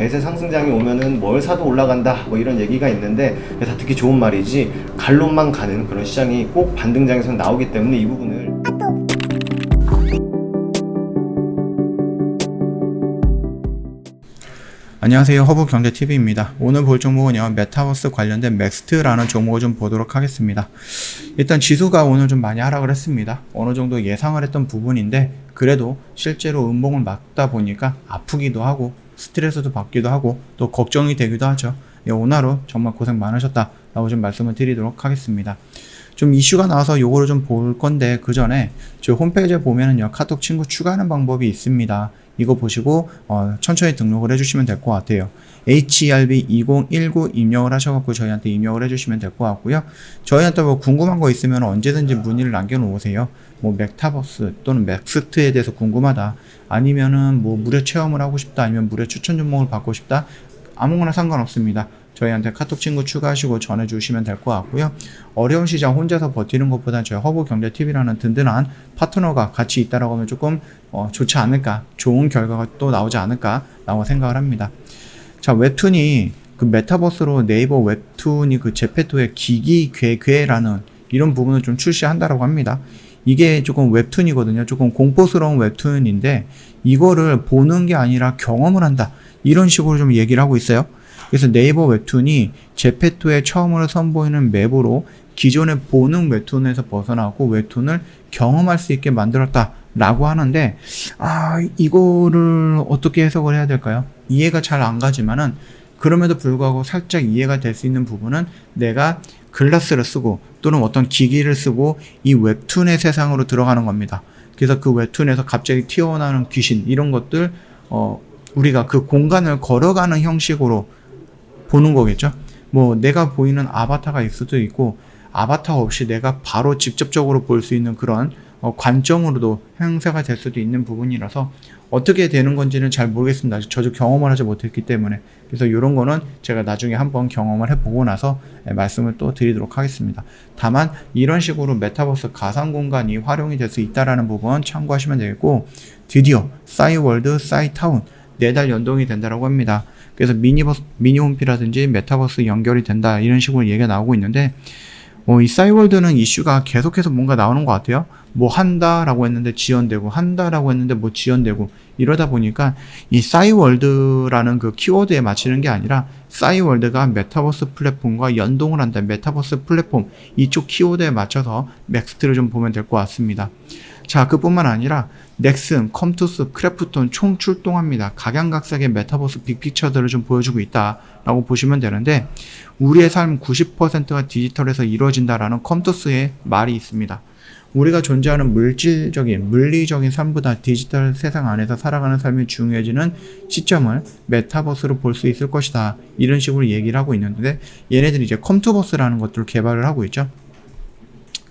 대세 상승장이 오면은 뭘 사도 올라간다 뭐 이런 얘기가 있는데 다 듣기 좋은 말이지 갈론만 가는 그런 시장이 꼭 반등장에서 나오기 때문에 이 부분을 안녕하세요. 허브경제TV입니다. 오늘 볼 종목은요, 메타버스 관련된 맥스트라는 종목을 좀 보도록 하겠습니다. 일단 지수가 오늘 좀 많이 하락을 했습니다. 어느 정도 예상을 했던 부분인데, 그래도 실제로 음봉을 맞다 보니까 아프기도 하고, 스트레스도 받기도 하고, 또 걱정이 되기도 하죠. 예, 하루 정말 고생 많으셨다. 라고 좀 말씀을 드리도록 하겠습니다. 좀 이슈가 나와서 요거를 좀 볼 건데 그 전에 저 홈페이지에 보면은요 카톡 친구 추가하는 방법이 있습니다. 이거 보시고 어, 천천히 등록을 해주시면 될 것 같아요. HERB 2019 입력을 하셔갖고 저희한테 입력을 해주시면 될 것 같고요. 저희한테 뭐 궁금한 거 있으면 언제든지 문의를 남겨놓으세요. 뭐 맥타버스 또는 맥스트에 대해서 궁금하다. 아니면은 뭐 무료 체험을 하고 싶다. 아니면 무료 추천 종목을 받고 싶다. 아무거나 상관없습니다. 저희한테 카톡 친구 추가하시고 전해주시면 될 것 같고요. 어려운 시장 혼자서 버티는 것보다 저희 허브 경제TV라는 든든한 파트너가 같이 있다라고 하면 조금 어, 좋지 않을까, 좋은 결과가 또 나오지 않을까라고 생각을 합니다. 자, 웹툰이 그 메타버스로 네이버 웹툰이 그 제페토의 기기 괴괴라는 이런 부분을 좀 출시한다라고 합니다. 이게 조금 웹툰이거든요. 조금 공포스러운 웹툰인데 이거를 보는 게 아니라 경험을 한다. 이런 식으로 좀 얘기를 하고 있어요. 그래서 네이버 웹툰이 제페토에 처음으로 선보이는 맵으로 기존의 보는 웹툰에서 벗어나고 웹툰을 경험할 수 있게 만들었다. 라고 하는데, 아, 이거를 어떻게 해석을 해야 될까요? 이해가 잘 안 가지만은, 그럼에도 불구하고 살짝 이해가 될 수 있는 부분은 내가 글라스를 쓰고 또는 어떤 기기를 쓰고 이 웹툰의 세상으로 들어가는 겁니다. 그래서 그 웹툰에서 갑자기 튀어나오는 귀신, 이런 것들, 어, 우리가 그 공간을 걸어가는 형식으로 보는 거겠죠. 뭐 내가 보이는 아바타가 있을 수도 있고 아바타 없이 내가 바로 직접적으로 볼 수 있는 그런 어, 관점으로도 행사가 될 수도 있는 부분이라서 어떻게 되는 건지는 잘 모르겠습니다. 아직 저도 경험을 하지 못했기 때문에 그래서 이런 거는 제가 나중에 한번 경험을 해보고 나서 예, 말씀을 또 드리도록 하겠습니다. 다만 이런 식으로 메타버스 가상 공간이 활용이 될 수 있다라는 부분 참고하시면 되겠고 드디어 싸이월드, 싸이타운 네달 연동이 된다라고 합니다. 그래서 미니버스, 미니홈피라든지 메타버스 연결이 된다 이런 식으로 얘기가 나오고 있는데 어, 이 싸이월드는 이슈가 계속해서 뭔가 나오는 것 같아요. 뭐 한다라고 했는데 지연되고 한다라고 했는데 뭐 지연되고 이러다 보니까 이 싸이월드라는 그 키워드에 맞추는 게 아니라 싸이월드가 메타버스 플랫폼과 연동을 한다. 메타버스 플랫폼 이쪽 키워드에 맞춰서 맥스트를 좀 보면 될 것 같습니다. 자, 그뿐만 아니라 넥슨, 컴투스, 크래프톤 총 출동합니다. 각양각색의 메타버스 빅픽처들을 좀 보여주고 있다라고 보시면 되는데 우리의 삶 90%가 디지털에서 이루어진다라는 컴투스의 말이 있습니다. 우리가 존재하는 물질적인, 물리적인 삶보다 디지털 세상 안에서 살아가는 삶이 중요해지는 시점을 메타버스로 볼 수 있을 것이다. 이런 식으로 얘기를 하고 있는데 얘네들이 이제 컴투버스라는 것들을 개발을 하고 있죠.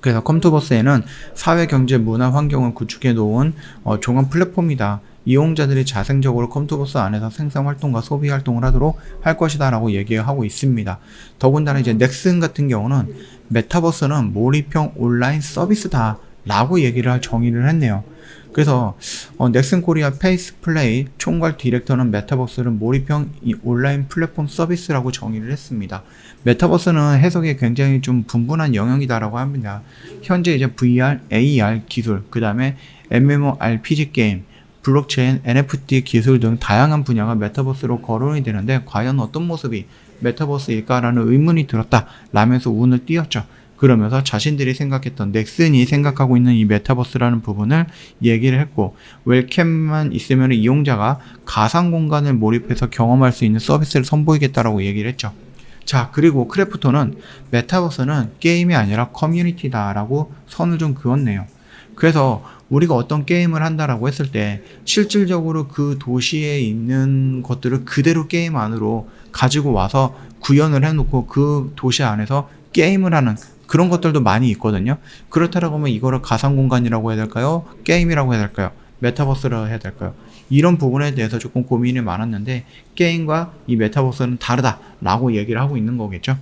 그래서 컴투버스에는 사회, 경제, 문화 환경을 구축해 놓은 어, 종합 플랫폼이다. 이용자들이 자생적으로 컴투버스 안에서 생산 활동과 소비 활동을 하도록 할 것이다 라고 얘기하고 있습니다. 더군다나 이제 넥슨 같은 경우는 메타버스는 몰입형 온라인 서비스다 라고 얘기를 정의를 했네요. 그래서 어, 넥슨 코리아 페이스 플레이 총괄 디렉터는 메타버스를 몰입형 이 온라인 플랫폼 서비스라고 정의를 했습니다. 메타버스는 해석이 굉장히 좀 분분한 영역이다라고 합니다. 현재 이제 VR, AR 기술, 그 다음에 MMORPG 게임, 블록체인, NFT 기술 등 다양한 분야가 메타버스로 거론이 되는데 과연 어떤 모습이 메타버스일까라는 의문이 들었다 라면서 운을 띄웠죠. 그러면서 자신들이 생각했던 넥슨이 생각하고 있는 이 메타버스라는 부분을 얘기를 했고 웰캠만 있으면 이용자가 가상 공간을 몰입해서 경험할 수 있는 서비스를 선보이겠다라고 얘기를 했죠. 자 그리고 크래프톤은 메타버스는 게임이 아니라 커뮤니티다라고 선을 좀 그었네요. 그래서 우리가 어떤 게임을 한다라고 했을 때 실질적으로 그 도시에 있는 것들을 그대로 게임 안으로 가지고 와서 구현을 해놓고 그 도시 안에서 게임을 하는 그런 것들도 많이 있거든요. 그렇다라고 하면 이거를 가상 공간이라고 해야 될까요? 게임이라고 해야 될까요? 메타버스라고 해야 될까요? 이런 부분에 대해서 조금 고민이 많았는데 게임과 이 메타버스는 다르다라고 얘기를 하고 있는 거겠죠.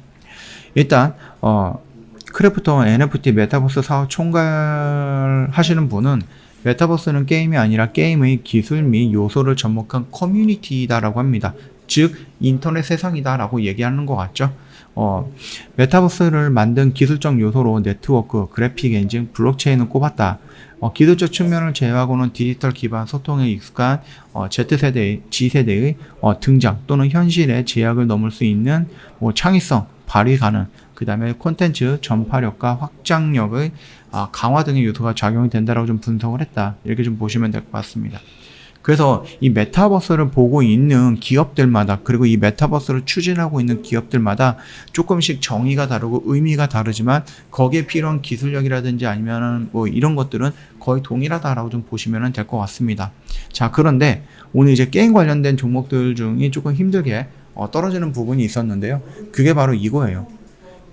일단 어 크래프터 NFT 메타버스 사업 총괄 하시는 분은 메타버스는 게임이 아니라 게임의 기술 및 요소를 접목한 커뮤니티다라고 합니다. 즉 인터넷 세상이다라고 얘기하는 것 같죠. 어, 메타버스를 만든 기술적 요소로 네트워크, 그래픽 엔진, 블록체인을 꼽았다. 어, 기술적 측면을 제외하고는 디지털 기반 소통에 익숙한 어, Z세대의, G세대의 어, 등장 또는 현실의 제약을 넘을 수 있는 뭐 창의성 발휘 가능, 그 다음에 콘텐츠 전파력과 확장력의 아, 강화 등의 요소가 작용이 된다라고 좀 분석을 했다. 이렇게 좀 보시면 될 것 같습니다. 그래서 이 메타버스를 보고 있는 기업들마다 그리고 이 메타버스를 추진하고 있는 기업들마다 조금씩 정의가 다르고 의미가 다르지만 거기에 필요한 기술력이라든지 아니면은 뭐 이런 것들은 거의 동일하다라고 좀 보시면 될 것 같습니다. 자 그런데 오늘 이제 게임 관련된 종목들 중에 조금 힘들게 어, 떨어지는 부분이 있었는데요. 그게 바로 이거예요.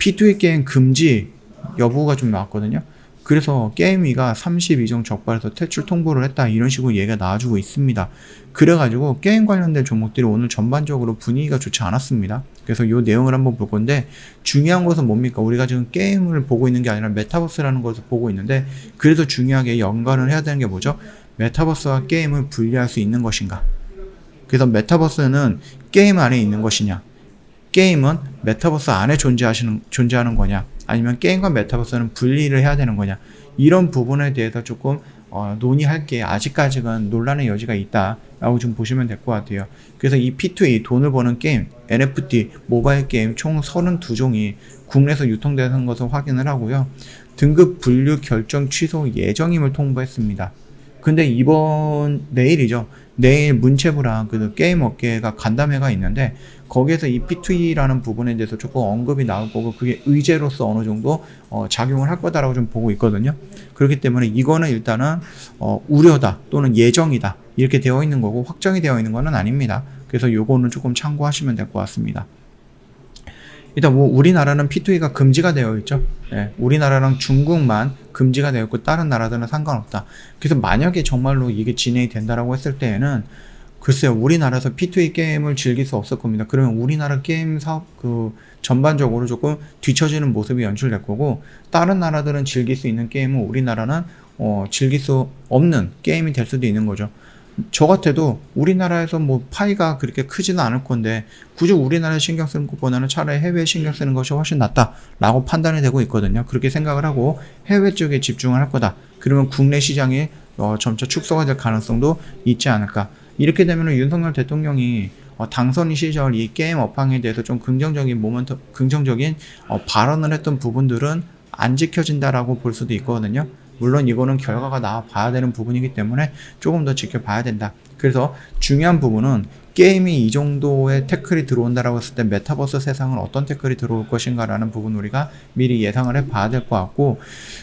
P2E 게임 금지 여부가 좀 나왔거든요. 그래서 게임위가 32종 적발해서 퇴출 통보를 했다 이런 식으로 얘기가 나와주고 있습니다. 그래가지고 게임 관련된 종목들이 오늘 전반적으로 분위기가 좋지 않았습니다. 그래서 이 내용을 한번 볼 건데 중요한 것은 뭡니까? 우리가 지금 게임을 보고 있는 게 아니라 메타버스라는 것을 보고 있는데 그래도 중요하게 연관을 해야 되는 게 뭐죠? 메타버스와 게임을 분리할 수 있는 것인가? 그래서 메타버스는 게임 안에 있는 것이냐? 게임은 메타버스 안에 존재하시는 존재하는 거냐? 아니면 게임과 메타버스는 분리를 해야 되는 거냐? 이런 부분에 대해서 조금 어, 논의할 게 아직까지는 논란의 여지가 있다라고 좀 보시면 될 것 같아요. 그래서 이 P2E 돈을 버는 게임, NFT, 모바일 게임 총 32종이 국내에서 유통되는 것을 확인을 하고요. 등급 분류 결정 취소 예정임을 통보했습니다. 근데 이번 내일이죠. 내일 문체부랑 그 게임 업계가 간담회가 있는데 거기에서 이 P2E라는 부분에 대해서 조금 언급이 나올 거고 그게 의제로서 어느 정도 어, 작용을 할 거다라고 좀 보고 있거든요. 그렇기 때문에 이거는 일단은 어, 우려다 또는 예정이다 이렇게 되어 있는 거고 확정이 되어 있는 거는 아닙니다. 그래서 요거는 조금 참고하시면 될 것 같습니다. 일단 뭐 우리나라는 P2E가 금지가 되어 있죠. 예, 우리나라랑 중국만 금지가 되어 있고 다른 나라들은 상관없다. 그래서 만약에 정말로 이게 진행이 된다라고 했을 때에는 글쎄요, 우리나라에서 P2E 게임을 즐길 수 없을 겁니다. 그러면 우리나라 게임 사업 그 전반적으로 조금 뒤처지는 모습이 연출될 거고 다른 나라들은 즐길 수 있는 게임은 우리나라는 어, 즐길 수 없는 게임이 될 수도 있는 거죠. 저 같아도 우리나라에서 뭐 파이가 그렇게 크지는 않을 건데 굳이 우리나라에 신경 쓰는 것보다는 차라리 해외에 신경 쓰는 것이 훨씬 낫다라고 판단이 되고 있거든요. 그렇게 생각을 하고 해외 쪽에 집중을 할 거다. 그러면 국내 시장이 어, 점차 축소가 될 가능성도 있지 않을까. 이렇게 되면 윤석열 대통령이 어, 당선 시절 이 게임 업황에 대해서 좀 긍정적인 모멘트, 긍정적인 어, 발언을 했던 부분들은 안 지켜진다라고 볼 수도 있거든요. 물론 이거는 결과가 나와 봐야 되는 부분이기 때문에 조금 더 지켜봐야 된다. 그래서 중요한 부분은 게임이 이 정도의 태클이 들어온다라고 했을 때 메타버스 세상은 어떤 태클이 들어올 것인가라는 부분 우리가 미리 예상을 해 봐야 될 것 같고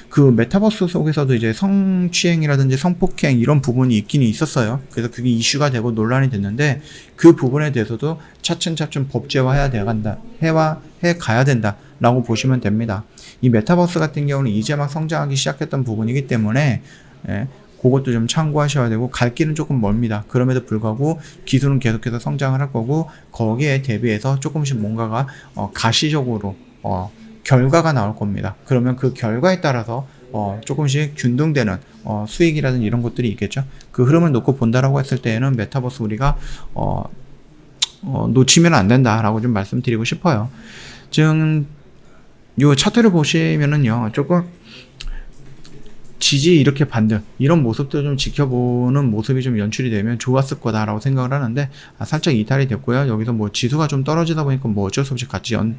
그 메타버스 속에서도 이제 성추행이라든지 성폭행 이런 부분이 있긴 있었어요. 그래서 그게 이슈가 되고 논란이 됐는데 그 부분에 대해서도 차츰차츰 법제화해야 돼간다. 해와 해 가야 된다라고 보시면 됩니다. 이 메타버스 같은 경우는 이제 막 성장하기 시작했던 부분이기 때문에 예, 그것도 좀 참고하셔야 되고 갈 길은 조금 멀습니다. 그럼에도 불구하고 기술은 계속해서 성장을 할 거고 거기에 대비해서 조금씩 뭔가가 어, 가시적으로 어, 결과가 나올 겁니다. 그러면 그 결과에 따라서 어, 조금씩 균등되는 어, 수익이라든지 이런 것들이 있겠죠. 그 흐름을 놓고 본다라고 했을 때에는 메타버스 우리가 어, 어, 놓치면 안 된다라고 좀 말씀드리고 싶어요. 지금 요 차트를 보시면은요 조금 지지 이렇게 반등 이런 모습도 좀 지켜보는 모습이 좀 연출이 되면 좋았을 거다라고 생각을 하는데 아, 살짝 이탈이 됐고요. 여기서 뭐 지수가 좀 떨어지다 보니까 뭐 어쩔 수 없이 같이 연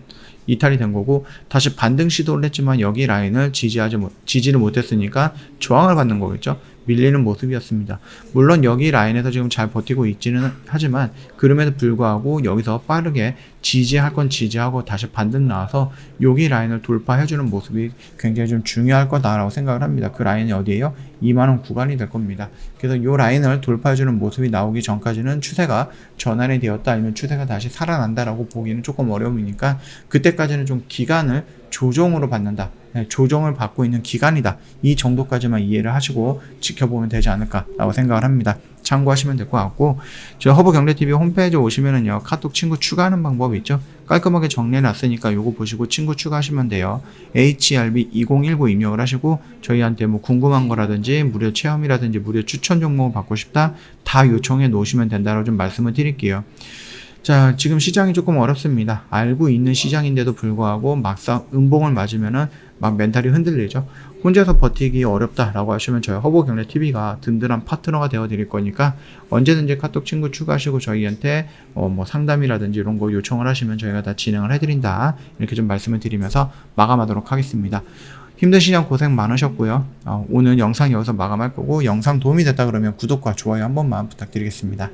이탈이 된 거고 다시 반등 시도를 했지만 여기 라인을 지지하지 못 지지를 못했으니까 저항을 받는 거겠죠 밀리는 모습이었습니다. 물론 여기 라인에서 지금 잘 버티고 있지는 하지만 그럼에도 불구하고 여기서 빠르게 지지할 건 지지하고 다시 반등 나와서 여기 라인을 돌파해주는 모습이 굉장히 좀 중요할 거다라고 생각을 합니다. 그 라인이 어디예요? 2만원 구간이 될 겁니다. 그래서 이 라인을 돌파해주는 모습이 나오기 전까지는 추세가 전환이 되었다 아니면 추세가 다시 살아난다라고 보기는 조금 어려우니까 그때까지는 좀 기간을 조정으로 받는다. 네, 조정을 받고 있는 기간이다. 이 정도까지만 이해를 하시고 지켜보면 되지 않을까라고 생각을 합니다. 참고하시면 될 것 같고 저 허브 경제 TV 홈페이지 오시면은요 카톡 친구 추가하는 방법이 있죠. 깔끔하게 정리해 놨으니까 요거 보시고 친구 추가하시면 돼요. HRB 2019 입력을 하시고 저희한테 뭐 궁금한 거라든지 무료 체험이라든지 무료 추천 종목을 받고 싶다 다 요청해 놓으시면 된다고 좀 말씀을 드릴게요. 자, 지금 시장이 조금 어렵습니다. 알고 있는 시장인데도 불구하고 막상 음봉을 맞으면은 막 멘탈이 흔들리죠. 혼자서 버티기 어렵다라고 하시면 저희 허브경례 TV가 든든한 파트너가 되어 드릴 거니까 언제든지 카톡 친구 추가하시고 저희한테 어, 뭐 상담이라든지 이런 거 요청을 하시면 저희가 다 진행을 해드린다. 이렇게 좀 말씀을 드리면서 마감하도록 하겠습니다. 힘든 시간 고생 많으셨고요. 어, 오늘 영상 여기서 마감할 거고 영상 도움이 됐다 그러면 구독과 좋아요 한 번만 부탁드리겠습니다.